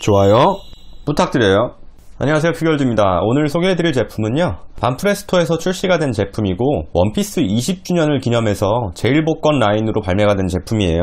좋아요 부탁드려요. 안녕하세요 퓨결드입니다. 오늘 소개해드릴 제품은요 반프레스토에서 출시가 된 제품이고 원피스 20주년을 기념해서 제일복권 라인으로 발매가 된 제품이에요.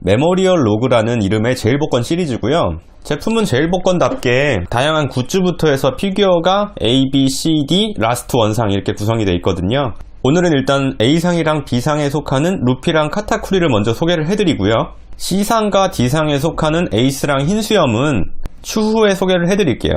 메모리얼 로그라는 이름의 제일복권 시리즈고요. 제품은 제일복권답게 다양한 굿즈부터 해서 피규어가 A, B, C, D, 라스트 원상 이렇게 구성이 되어 있거든요. 오늘은 일단 A상이랑 B상에 속하는 루피랑 카타쿠리를 먼저 소개를 해드리고요. C상과 D상에 속하는 에이스랑 흰수염은 추후에 소개를 해드릴게요.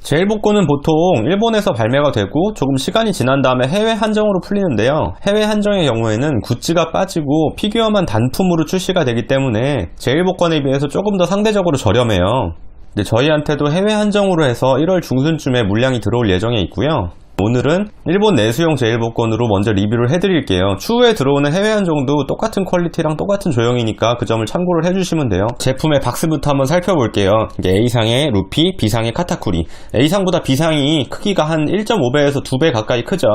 제일복권은 보통 일본에서 발매가 되고 조금 시간이 지난 다음에 해외 한정으로 풀리는데요. 해외 한정의 경우에는 굿즈가 빠지고 피규어만 단품으로 출시가 되기 때문에 제일 복권에 비해서 조금 더 상대적으로 저렴해요. 근데 저희한테도 해외 한정으로 해서 1월 중순쯤에 물량이 들어올 예정에 있고요. 오늘은 일본 내수용 제일복권으로 먼저 리뷰를 해드릴게요. 추후에 들어오는 해외 한정도 똑같은 퀄리티랑 똑같은 조형이니까 그 점을 참고를 해주시면 돼요. 제품의 박스부터 한번 살펴볼게요. 이게 A상의 루피, B상의 카타쿠리. A상보다 B상이 크기가 한 1.5배에서 2배 가까이 크죠.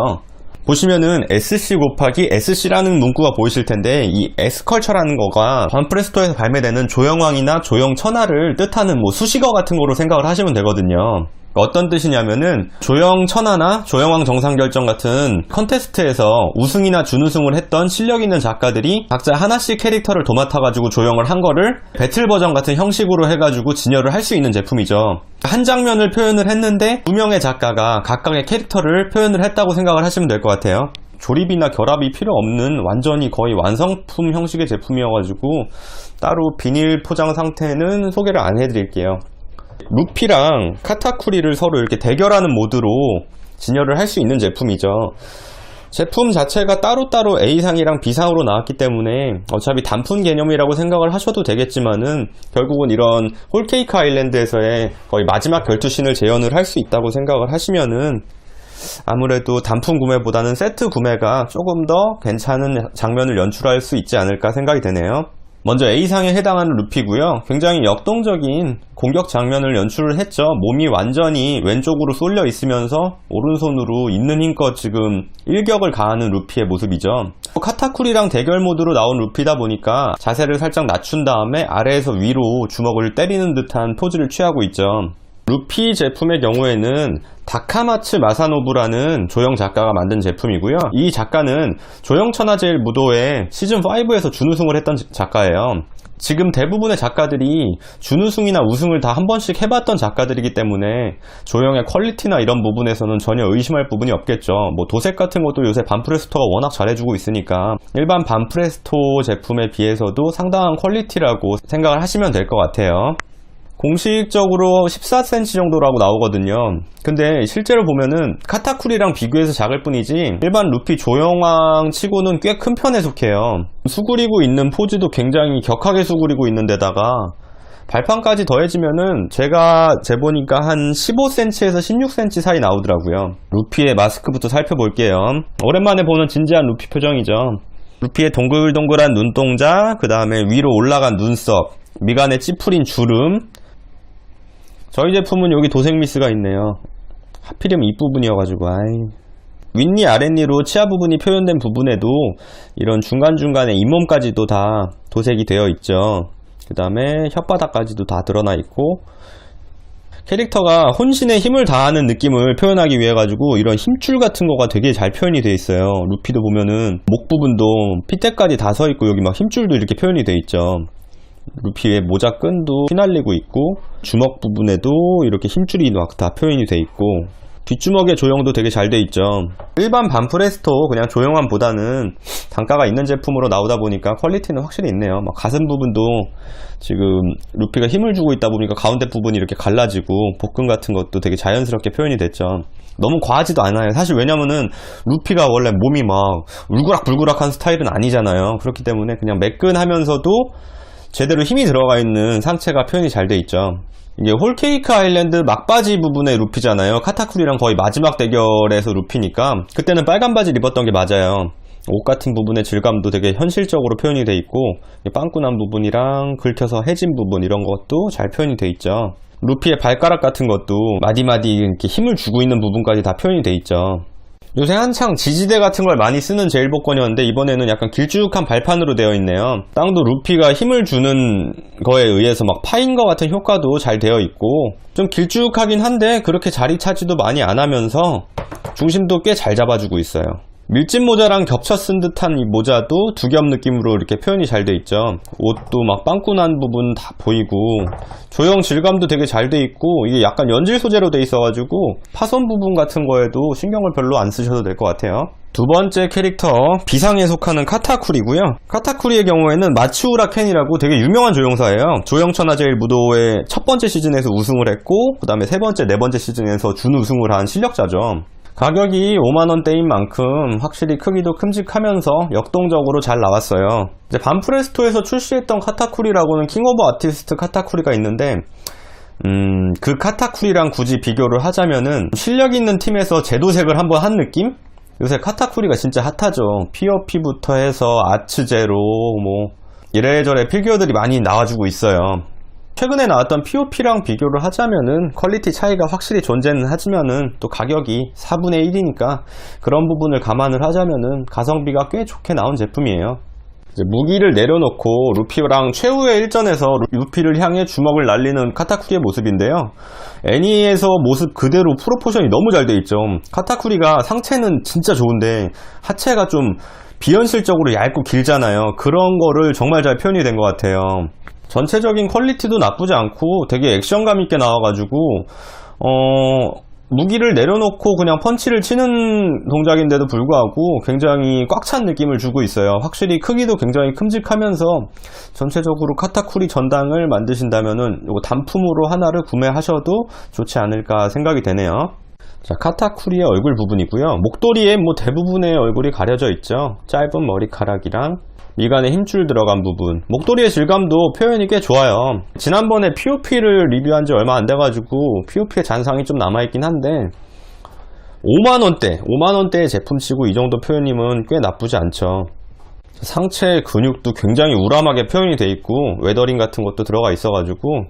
보시면은 SC 곱하기 SC라는 문구가 보이실 텐데 이 S컬처라는 거가 반프레스토에서 발매되는 조형왕이나 조형천하를 뜻하는 뭐 수식어 같은 거로 생각을 하시면 되거든요. 어떤 뜻이냐면은 조형천하나 조형왕 정상결정 같은 컨테스트에서 우승이나 준우승을 했던 실력 있는 작가들이 각자 하나씩 캐릭터를 도맡아가지고 조형을 한 거를 배틀 버전 같은 형식으로 해가지고 진열을 할 수 있는 제품이죠. 한 장면을 표현을 했는데 두 명의 작가가 각각의 캐릭터를 표현을 했다고 생각을 하시면 될 것 같아요. 조립이나 결합이 필요 없는 완전히 거의 완성품 형식의 제품이어가지고 따로 비닐 포장 상태는 소개를 안 해드릴게요. 루피랑 카타쿠리를 서로 이렇게 대결하는 모드로 진열을 할 수 있는 제품이죠. 제품 자체가 따로따로 A상이랑 B상으로 나왔기 때문에 어차피 단품 개념이라고 생각을 하셔도 되겠지만은 결국은 이런 홀케이크 아일랜드에서의 거의 마지막 결투신을 재현을 할 수 있다고 생각을 하시면은 아무래도 단품 구매보다는 세트 구매가 조금 더 괜찮은 장면을 연출할 수 있지 않을까 생각이 되네요. 먼저 A상에 해당하는 루피고요. 굉장히 역동적인 공격 장면을 연출을 했죠. 몸이 완전히 왼쪽으로 쏠려 있으면서 오른손으로 있는 힘껏 지금 일격을 가하는 루피의 모습이죠. 카타쿠리랑 대결 모드로 나온 루피다 보니까 자세를 살짝 낮춘 다음에 아래에서 위로 주먹을 때리는 듯한 포즈를 취하고 있죠. 루피 제품의 경우에는 다카마츠 마사노부라는 조형 작가가 만든 제품이고요. 이 작가는 조형 천하제일 무도회 시즌5에서 준우승을 했던 작가예요. 지금 대부분의 작가들이 준우승이나 우승을 다 한 번씩 해봤던 작가들이기 때문에 조형의 퀄리티나 이런 부분에서는 전혀 의심할 부분이 없겠죠. 뭐 도색 같은 것도 요새 반프레스토가 워낙 잘해주고 있으니까 일반 반프레스토 제품에 비해서도 상당한 퀄리티라고 생각을 하시면 될 것 같아요. 공식적으로 14cm 정도라고 나오거든요. 근데 실제로 보면은 카타쿠리랑 비교해서 작을 뿐이지 일반 루피 조형왕 치고는 꽤 큰 편에 속해요. 수그리고 있는 포즈도 굉장히 격하게 수그리고 있는 데다가 발판까지 더해지면은 제가 재보니까 한 15cm에서 16cm 사이 나오더라고요. 루피의 마스크부터 살펴볼게요. 오랜만에 보는 진지한 루피 표정이죠. 루피의 동글동글한 눈동자, 그 다음에 위로 올라간 눈썹, 미간에 찌푸린 주름, 저희 제품은 여기 도색 미스가 있네요. 하필이면 이 부분이어가지고, 아이. 윗니 아랫니로 치아 부분이 표현된 부분에도 이런 중간중간에 잇몸까지도 다 도색이 되어 있죠. 그 다음에 혓바닥까지도 다 드러나 있고, 캐릭터가 혼신의 힘을 다하는 느낌을 표현하기 위해 가지고 이런 힘줄 같은 거가 되게 잘 표현이 되어 있어요. 루피도 보면은 목 부분도 핏대까지 다 서 있고 여기 막 힘줄도 이렇게 표현이 되어 있죠. 루피의 모자 끈도 휘날리고 있고 주먹 부분에도 이렇게 힘줄이 막다 표현이 돼 있고 뒷주먹의 조형도 되게 잘 돼 있죠. 일반 반프레스토 그냥 조형함 보다는 단가가 있는 제품으로 나오다 보니까 퀄리티는 확실히 있네요. 막 가슴 부분도 지금 루피가 힘을 주고 있다 보니까 가운데 부분이 이렇게 갈라지고 복근 같은 것도 되게 자연스럽게 표현이 됐죠. 너무 과하지도 않아요. 사실 왜냐면은 루피가 원래 몸이 막 울그락불그락한 스타일은 아니잖아요. 그렇기 때문에 그냥 매끈하면서도 제대로 힘이 들어가 있는 상체가 표현이 잘 돼 있죠. 이게 홀케이크 아일랜드 막바지 부분의 루피잖아요. 카타쿠리랑 거의 마지막 대결에서 루피니까 그때는 빨간 바지를 입었던 게 맞아요. 옷 같은 부분의 질감도 되게 현실적으로 표현이 돼 있고 빵꾸난 부분이랑 긁혀서 해진 부분 이런 것도 잘 표현이 돼 있죠. 루피의 발가락 같은 것도 마디마디 이렇게 힘을 주고 있는 부분까지 다 표현이 돼 있죠. 요새 한창 지지대 같은 걸 많이 쓰는 제일복권이었는데 이번에는 약간 길쭉한 발판으로 되어 있네요. 땅도 루피가 힘을 주는 거에 의해서 막 파인 것 같은 효과도 잘 되어 있고 좀 길쭉하긴 한데 그렇게 자리 차지도 많이 안 하면서 중심도 꽤 잘 잡아주고 있어요. 밀짚 모자랑 겹쳐 쓴 듯한 이 모자도 두 겹 느낌으로 이렇게 표현이 잘 돼 있죠. 옷도 막 빵꾸 난 부분 다 보이고 조형 질감도 되게 잘 돼 있고 이게 약간 연질 소재로 돼 있어 가지고 파손 부분 같은 거에도 신경을 별로 안 쓰셔도 될 것 같아요. 두 번째 캐릭터 비상에 속하는 카타쿠리고요. 카타쿠리의 경우에는 마츠우라 켄이라고 되게 유명한 조형사예요. 조형천하제일 무도의 첫 번째 시즌에서 우승을 했고 그 다음에 세 번째, 네 번째 시즌에서 준우승을 한 실력자죠. 가격이 5만원대인 만큼 확실히 크기도 큼직하면서 역동적으로 잘 나왔어요. 이제 반프레스토에서 출시했던 카타쿠리라고는 킹 오브 아티스트 카타쿠리가 있는데 음, 그 카타쿠리랑 굳이 비교를 하자면은 실력 있는 팀에서 제도색을 한번 한 느낌? 요새 카타쿠리가 진짜 핫하죠. POP부터 해서 아츠제로 뭐 이래저래 피규어들이 많이 나와주고 있어요. 최근에 나왔던 POP랑 비교를 하자면은 퀄리티 차이가 확실히 존재는 하지만은 또 가격이 4분의 1이니까 그런 부분을 감안을 하자면은 가성비가 꽤 좋게 나온 제품이에요. 무기를 내려놓고 루피랑 최후의 일전에서 루- 루피를 향해 주먹을 날리는 카타쿠리의 모습인데요. 애니에서 모습 그대로 프로포션이 너무 잘 돼 있죠. 카타쿠리가 상체는 진짜 좋은데 하체가 좀 비현실적으로 얇고 길잖아요. 그런 거를 정말 잘 표현이 된 것 같아요. 전체적인 퀄리티도 나쁘지 않고 되게 액션감 있게 나와가지고 어 무기를 내려놓고 그냥 펀치를 치는 동작인데도 불구하고 굉장히 꽉 찬 느낌을 주고 있어요. 확실히 크기도 굉장히 큼직하면서 전체적으로 카타쿠리 전당을 만드신다면은 이거 단품으로 하나를 구매하셔도 좋지 않을까 생각이 되네요. 자, 카타쿠리의 얼굴 부분이고요. 목도리에 뭐 대부분의 얼굴이 가려져 있죠. 짧은 머리카락이랑 미간에 힘줄 들어간 부분. 목도리의 질감도 표현이 꽤 좋아요. 지난번에 POP를 리뷰한 지 얼마 안 돼가지고 POP의 잔상이 좀 남아있긴 한데 5만원대, 5만원대의 제품치고 이 정도 표현이면 꽤 나쁘지 않죠. 상체 근육도 굉장히 우람하게 표현이 돼 있고 웨더링 같은 것도 들어가 있어 가지고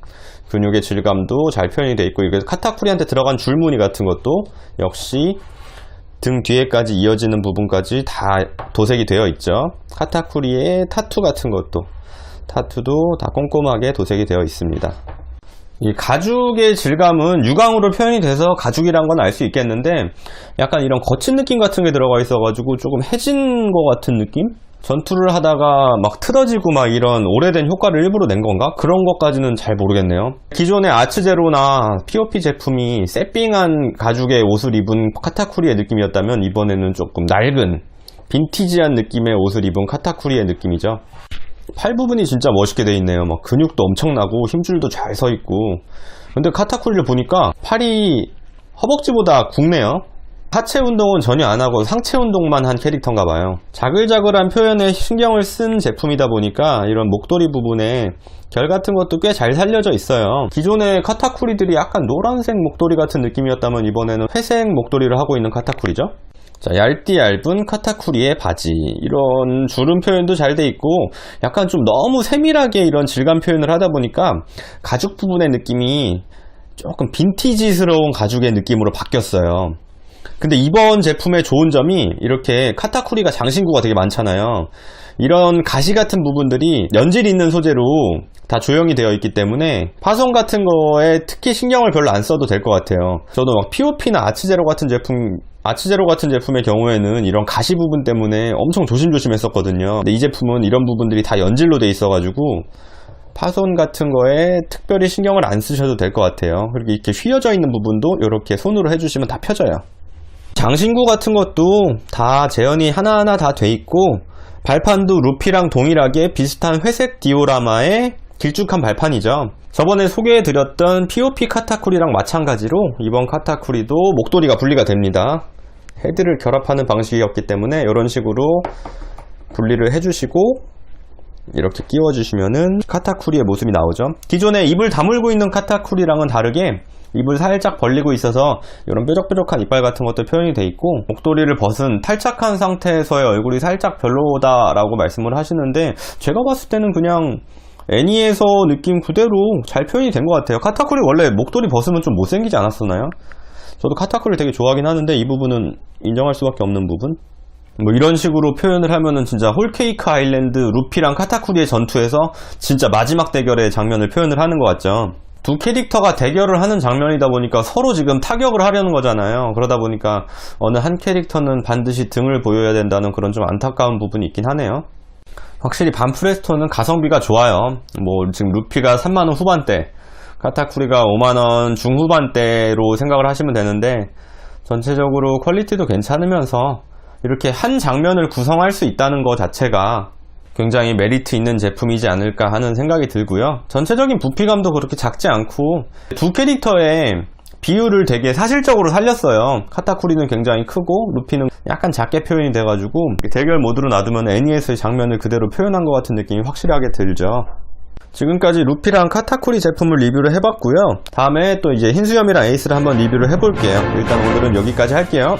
근육의 질감도 잘 표현이 돼 있고 이게 카타쿠리한테 들어간 줄무늬 같은 것도 역시 등 뒤에까지 이어지는 부분까지 다 도색이 되어 있죠. 카타쿠리의 타투 같은 것도 타투도 다 꼼꼼하게 도색이 되어 있습니다. 이 가죽의 질감은 유광으로 표현이 돼서 가죽이란 건 알 수 있겠는데 약간 이런 거친 느낌 같은 게 들어가 있어 가지고 조금 해진 것 같은 느낌? 전투를 하다가 막 틀어지고 막 이런 오래된 효과를 일부러 낸 건가? 그런 것까지는 잘 모르겠네요. 기존의 아츠제로나 POP 제품이 세핑한 가죽의 옷을 입은 카타쿠리의 느낌이었다면 이번에는 조금 낡은 빈티지한 느낌의 옷을 입은 카타쿠리의 느낌이죠. 팔 부분이 진짜 멋있게 돼 있네요. 막 근육도 엄청나고 힘줄도 잘 서 있고. 근데 카타쿠리를 보니까 팔이 허벅지보다 굵네요. 하체 운동은 전혀 안 하고 상체 운동만 한 캐릭터인가 봐요. 자글자글한 표현에 신경을 쓴 제품이다 보니까 이런 목도리 부분에 결 같은 것도 꽤 잘 살려져 있어요. 기존의 카타쿠리들이 약간 노란색 목도리 같은 느낌이었다면 이번에는 회색 목도리를 하고 있는 카타쿠리죠. 자, 얇디 얇은 카타쿠리의 바지. 이런 주름 표현도 잘 돼 있고, 약간 좀 너무 세밀하게 이런 질감 표현을 하다 보니까 가죽 부분의 느낌이 조금 빈티지스러운 가죽의 느낌으로 바뀌었어요. 근데 이번 제품의 좋은 점이 이렇게 카타쿠리가 장신구가 되게 많잖아요. 이런 가시 같은 부분들이 연질 있는 소재로 다 조형이 되어 있기 때문에 파손 같은 거에 특히 신경을 별로 안 써도 될 것 같아요. 저도 막 POP나 아치제로 같은 제품 아치제로 같은 제품의 경우에는 이런 가시 부분 때문에 엄청 조심조심 했었거든요. 근데 이 제품은 이런 부분들이 다 연질로 돼 있어 가지고 파손 같은 거에 특별히 신경을 안 쓰셔도 될 것 같아요. 그리고 이렇게 휘어져 있는 부분도 이렇게 손으로 해주시면 다 펴져요. 장신구 같은 것도 다 재현이 하나하나 다 돼 있고 발판도 루피랑 동일하게 비슷한 회색 디오라마의 길쭉한 발판이죠. 저번에 소개해드렸던 POP 카타쿠리랑 마찬가지로 이번 카타쿠리도 목도리가 분리가 됩니다. 헤드를 결합하는 방식이었기 때문에 이런 식으로 분리를 해주시고 이렇게 끼워주시면은 카타쿠리의 모습이 나오죠. 기존에 입을 다물고 있는 카타쿠리랑은 다르게 입을 살짝 벌리고 있어서 이런 뾰족뾰족한 이빨 같은 것도 표현이 돼 있고 목도리를 벗은 탈착한 상태에서의 얼굴이 살짝 별로다 라고 말씀을 하시는데 제가 봤을 때는 그냥 애니에서 느낌 그대로 잘 표현이 된 것 같아요. 카타쿠리 원래 목도리 벗으면 좀 못생기지 않았었나요? 저도 카타쿠리를 되게 좋아하긴 하는데 이 부분은 인정할 수밖에 없는 부분? 뭐 이런 식으로 표현을 하면은 진짜 홀케이크 아일랜드 루피랑 카타쿠리의 전투에서 진짜 마지막 대결의 장면을 표현을 하는 것 같죠. 두 캐릭터가 대결을 하는 장면이다 보니까 서로 지금 타격을 하려는 거잖아요. 그러다 보니까 어느 한 캐릭터는 반드시 등을 보여야 된다는 그런 좀 안타까운 부분이 있긴 하네요. 확실히 반프레스토는 가성비가 좋아요. 뭐 지금 루피가 3만원 후반대, 카타쿠리가 5만원 중후반대로 생각을 하시면 되는데 전체적으로 퀄리티도 괜찮으면서 이렇게 한 장면을 구성할 수 있다는 것 자체가 굉장히 메리트 있는 제품이지 않을까 하는 생각이 들고요. 전체적인 부피감도 그렇게 작지 않고 두 캐릭터의 비율을 되게 사실적으로 살렸어요. 카타쿠리는 굉장히 크고 루피는 약간 작게 표현이 돼가지고 대결 모드로 놔두면 NES의 장면을 그대로 표현한 것 같은 느낌이 확실하게 들죠. 지금까지 루피랑 카타쿠리 제품을 리뷰를 해봤고요. 다음에 또 이제 흰수염이랑 에이스를 한번 리뷰를 해볼게요. 일단 오늘은 여기까지 할게요.